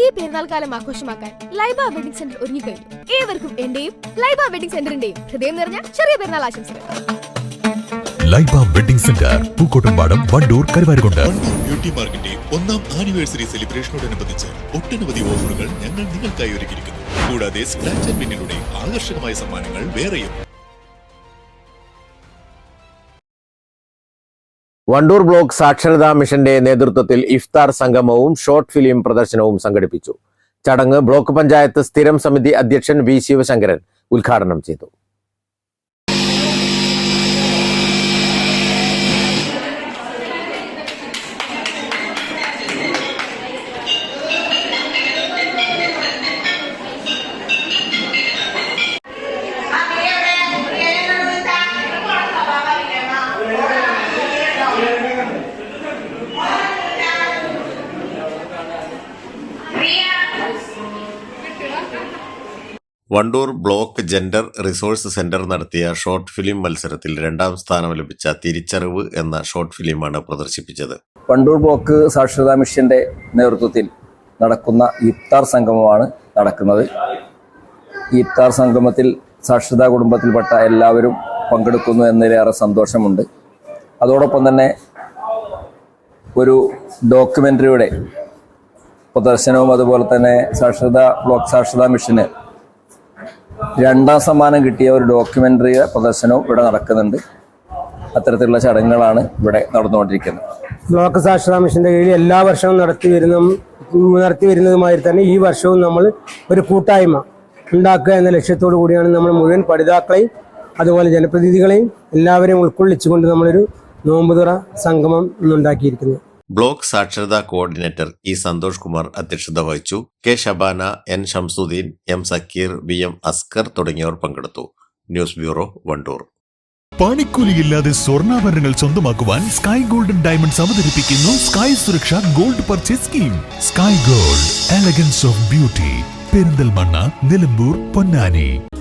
ഈ പെരുന്നാൾ കാലം ആഘോഷമാക്കാൻ ലൈബ വെഡിംഗ് സെന്റർ ഒരുങ്ങി കഴിഞ്ഞു. ഏവർക്കും എന്റെയും ലൈബ വെഡിംഗ് സെന്ററിന്റെയും ഹൃദയം നിറഞ്ഞ ചെറിയ പെരുന്നാൾ ആശംസകൾ. Laiba wedding centre Pookkottumpadam Wandoor Karuvarakundu. Beauty മാർക്കിന്റെ ഒന്നാം ആനിവേഴ്സറി സെലിബ്രേഷനോടനുബന്ധിച്ച് ഒട്ടനവധി ഓഫറുകൾ ഞങ്ങൾ നിങ്ങൾക്കായി ഒരുക്കിയിരിക്കുന്നു. കൂടാതെ സ്ക്രാച്ച് ആൻഡ് വിന്നിലൂടെ ആകർഷകമായ സമ്മാനങ്ങൾ വേറെയും. വണ്ടൂർ ബ്ലോക്ക് സാക്ഷരതാ മിഷന്റെ നേതൃത്വത്തിൽ ഇഫ്താർ സംഗമവും ഷോർട്ട് ഫിലിം പ്രദർശനവും സംഘടിപ്പിച്ചു. ചടങ്ങ് ബ്ലോക്ക് പഞ്ചായത്ത് സ്ഥിരം സമിതി അധ്യക്ഷൻ വി ശിവശങ്കരൻ ഉദ്ഘാടനം ചെയ്തു. Wandoor block gender resource centre നടത്തിയ ഷോർട്ട് ഫിലിം മത്സരത്തിൽ രണ്ടാം സ്ഥാനം ലഭിച്ച തിരിച്ചറിവ് എന്ന ഷോർട്ട് ഫിലിമാണ് പ്രദർശിപ്പിച്ചത്. വണ്ടൂർ ബ്ലോക്ക് സാക്ഷരതാ മിഷന്റെ നേതൃത്വത്തിൽ നടക്കുന്ന ഇഫ്താർ സംഗമമാണ് നടക്കുന്നത്. ഇഫ്താർ സംഗമത്തിൽ സാക്ഷരതാ കുടുംബത്തിൽപ്പെട്ട എല്ലാവരും പങ്കെടുക്കുന്നു എന്നതിലേറെ സന്തോഷമുണ്ട്. അതോടൊപ്പം തന്നെ ഒരു ഡോക്യുമെന്ററിയുടെ പ്രദർശനവും അതുപോലെ തന്നെ സാക്ഷരതാ ബ്ലോക്ക് സാക്ഷരതാ മിഷന് രണ്ടാം സമ്മാനം കിട്ടിയ ഒരു ഡോക്യുമെന്ററി പ്രദർശനവും ഇവിടെ നടക്കുന്നുണ്ട്. അത്തരത്തിലുള്ള ചടങ്ങുകളാണ് ഇവിടെ നടന്നുകൊണ്ടിരിക്കുന്നത്. ബ്ലോക്ക് സാക്ഷരതാ മിഷന്റെ കീഴിൽ എല്ലാ വർഷവും നടത്തി വരുന്ന നടത്തി വരുന്നതുമായി തന്നെ ഈ വർഷവും നമ്മൾ ഒരു കൂട്ടായ്മ ഉണ്ടാക്കുക എന്ന ലക്ഷ്യത്തോടു കൂടിയാണ് നമ്മൾ മുഴുവൻ പഠിതാക്കളെയും അതുപോലെ ജനപ്രതിനിധികളെയും എല്ലാവരെയും ഉൾക്കൊള്ളിച്ചുകൊണ്ട് നമ്മളൊരു നോമ്പുതുറ സംഗമം ഇന്നുണ്ടാക്കിയിരിക്കുന്നത്. ബ്ലോക്ക് സാക്ഷരതാ കോർഡിനേറ്റർ ഇ സന്തോഷ് കുമാർ അധ്യക്ഷത വഹിച്ചു. K Shabana N Shamsuddin M Sakkeer V M Askar തുടങ്ങിയവർ പങ്കെടുത്തു. News bureau Wandoor. പണിക്കൂലിയില്ലാതെ സ്വർണാഭരണങ്ങൾ സ്വന്തമാക്കുവാൻ സ്കൈ ഗോൾഡൻ ഡയമണ്ട്സ് അവതരിപ്പിക്കുന്നു Sky Suraksha gold purchase scheme. Sky gold elegance of beauty. Perinthalmanna Nilambur Ponnani.